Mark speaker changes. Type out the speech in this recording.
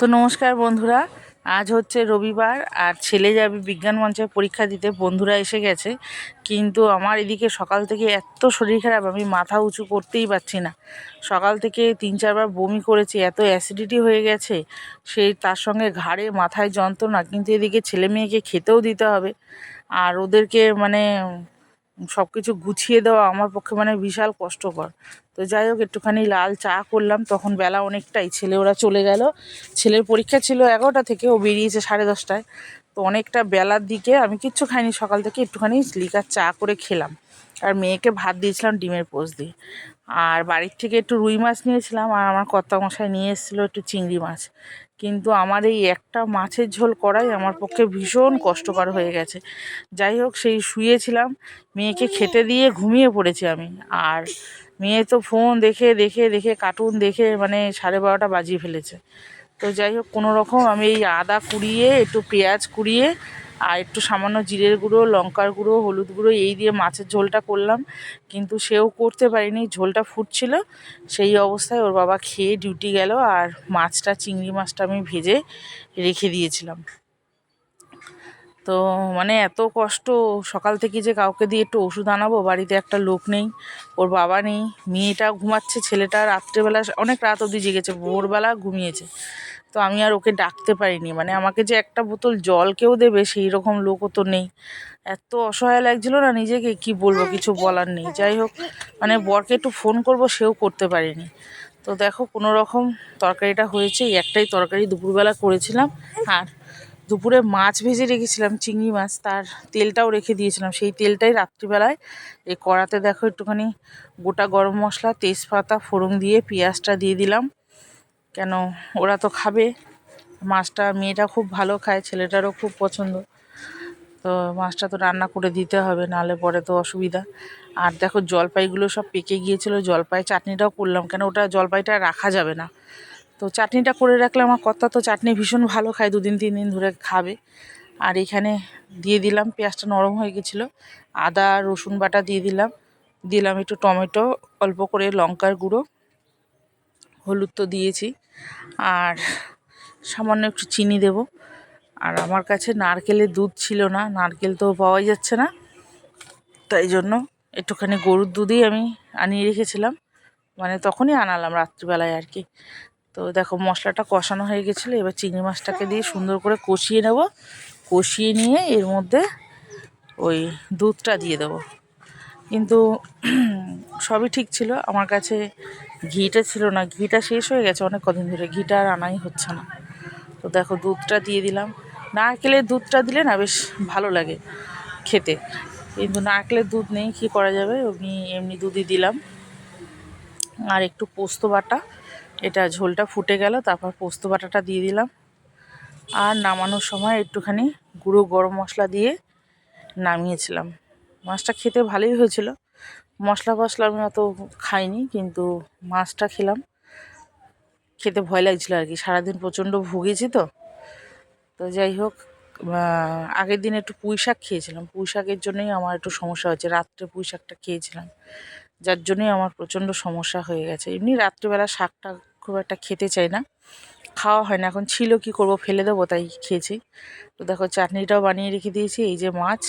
Speaker 1: তো নমস্কার বন্ধুরা, আজ হচ্ছে রবিবার আর ছেলে যাবে বিজ্ঞান মঞ্চে পরীক্ষা দিতে, বন্ধুরা এসে গেছে। কিন্তু আমার এদিকে সকাল থেকে এত শরীর খারাপ, আমি মাথা উঁচু করতেই পারছি না। সকাল থেকে তিন চারবার বমি করেছি, এত অ্যাসিডিটি হয়ে গেছে সেই তার সঙ্গে ঘাড়ে মাথায় যন্ত্রণা, কিন্তু এদিকে ছেলে মেয়েকে খেতেও দিতে হবে। আর ওদেরকে মানে সব কিছু গুছিয়ে দেওয়া আমার পক্ষে মানে বিশাল কষ্টকর। তো যাই হোক, একটুখানি লাল চা করলাম, তখন বেলা অনেকটাই ছেলে ওরা চলে গেল। ছেলের পরীক্ষা ছিল এগারোটা থেকে, ও বেরিয়েছে সাড়ে দশটায়। তো অনেকটা বেলার দিকে আমি কিচ্ছু খাইনি, সকাল থেকে একটুখানি লিকার চা করে খেলাম। আর মেয়েকে ভাত দিয়েছিলাম ডিমের পোস্ট দিয়ে। আর বাড়ির থেকে একটু রুই মাছ নিয়েছিলাম আর আমার কর্তা মশাই নিয়ে এসেছিল একটু চিংড়ি মাছ। কিন্তু আমার এই একটা মাছের ঝোল করাই আমার পক্ষে ভীষণ কষ্টকর হয়ে গেছে। যাই হোক, সেই শুয়েছিলাম, মেয়েকে খেতে দিয়ে ঘুমিয়ে পড়েছি আমি। আর মেয়ে তো ফোন দেখে দেখে দেখে কার্টুন দেখে মানে সাড়ে বারোটা বাজিয়ে ফেলেছে। তো যাই হোক, কোনো রকম আমি এই আদা কুড়িয়ে, একটু পেঁয়াজ কুড়িয়ে, আর একটু সামান্য জিরের গুঁড়ো, লঙ্কার গুঁড়ো, হলুদ গুঁড়ো, এই দিয়ে মাছের ঝোলটা করলাম। কিন্তু সেও করতে পারিনি, ঝোলটা ফুটছিল। সেই অবস্থায় ওর বাবা খেয়ে ডিউটি গেল, আর মাছটা, চিংড়ি মাছটা আমি ভেজে রেখে দিয়েছিলাম। তো মানে এত কষ্ট, সকাল থেকে যে কাউকে দিয়ে একটু ওষুধ আনাবো, বাড়িতে একটা লোক নেই, ওর বাবা নেই, মেয়েটা ঘুমাচ্ছে, ছেলেটা রাত্রেবেলা, অনেক রাত অবধি জেগেছে, ভোরবেলা ঘুমিয়েছে। তো আমি আর ওকে ডাকতে পারিনি। মানে আমাকে যে একটা বোতল জল কেউ দেবে সেই রকম লোকও তো নেই। এত অসহায় লাগছিল না নিজেকে, কি বলব, কিছু বলার নেই। যাই হোক মানে বরকে একটু ফোন করব, সেও করতে পারিনি। তো দেখো, কোনো রকম তরকারিটা হয়েছে একটাই তরকারি দুপুরবেলা করেছিলাম। আর দুপুরে মাছ ভেজে রেখেছিলাম, চিংড়ি মাছ, তার তেলটাও রেখে দিয়েছিলাম। সেই তেলটাই রাত্রিবেলায়, এই কড়াতে দেখো একটুখানি গোটা গরম মশলা, তেজপাতা, ফোড়ন দিয়ে, পেঁয়াজটা দিয়ে দিলাম। কেন? ওরা তো খাবে। মাছটা মেয়েটা খুব ভালো খায়, ছেলেটারও খুব পছন্দ। তো মাছটা তো রান্না করে দিতে হবে, নাহলে পরে তো অসুবিধা। আর দেখো, জলপাইগুলো সব পেকে গিয়েছিল, জলপাই চাটনিটাও করলাম। কেন ওটা জলপাইটা রাখা যাবে না। তো চাটনিটা করে রাখলে আমার কর্তা তো চাটনি ভীষণ ভালো খায়, দুদিন, তিন দিন ধরে খাবে। আর এখানে দিয়ে দিলাম, পেঁয়াজটা নরম হয়ে গেছিল। আদা, রসুন বাটা দিয়ে দিলাম। দিলাম একটু টমেটো, অল্প করে লঙ্কার গুঁড়ো। হলুদ তো দিয়েছি। আর সামান্য একটু চিনি দেব। আর আমার কাছে নারকেলের দুধ ছিল না, নারকেল তো পাওয়াই যাচ্ছে না। তাই জন্য একটুখানি গরুর দুধই আমি আনিয়ে রেখেছিলাম। মানে তখনই আনালাম রাত্রিবেলায় আর কি। তো দেখো মশলাটা কষানো হয়ে গেছিল, এবার চিংড়ি মাছটাকে দিয়ে সুন্দর করে কষিয়ে নেব। কষিয়ে নিয়ে এর মধ্যে ওই দুধটা দিয়ে দেব। কিন্তু সবই ঠিক ছিল। আমার কাছে ঘিটা ছিল না। ঘিটা শেষ হয়ে গেছে অনেক কদিন ধরে। ঘিটা আর আনাই হচ্ছে না। তো দেখো, দুধটা দিয়ে দিলাম। নারকেলের দুধটা দিলে না বেশ ভালো লাগে খেতে। কিন্তু নারকেলের দুধ নেই, কী করা যাবে? এমনি এমনি দুধই দিলাম। আর একটু পোস্ত বাটা। এটা ঝোলটা ফুটে গেল, তারপর পোস্ত বাটাটা দিয়ে দিলাম। আর নামানোর সময় একটুখানি গুঁড়ো গরম মশলা দিয়ে নামিয়েছিলাম। মাছটা খেতে ভালোই হয়েছিল। মশলা ফসলা আমি অত খাইনি, কিন্তু মাছটা খেলাম। খেতে ভয় লাগছিল আর কি। সারাদিন প্রচণ্ড ভুগেছি তো। তো যাই হোক আগের দিন একটু পুঁই শাক খেয়েছিলাম। পুঁই শাকের জন্যই আমার একটু সমস্যা হয়েছে। রাত্রে পুঁই শাকটা খেয়েছিলাম। যার জন্যই আমার প্রচণ্ড সমস্যা হয়ে গেছে। এমনি রাত্রিবেলা শাকটা খুব একটা খেতে চাই না। খাওয়া হয় না। এখন ছিল কি করব, ফেলে দেবো তাই খেয়েছি। তো দেখো, চাটনিটাও বানিয়ে রেখে দিয়েছি। এই যে মাছ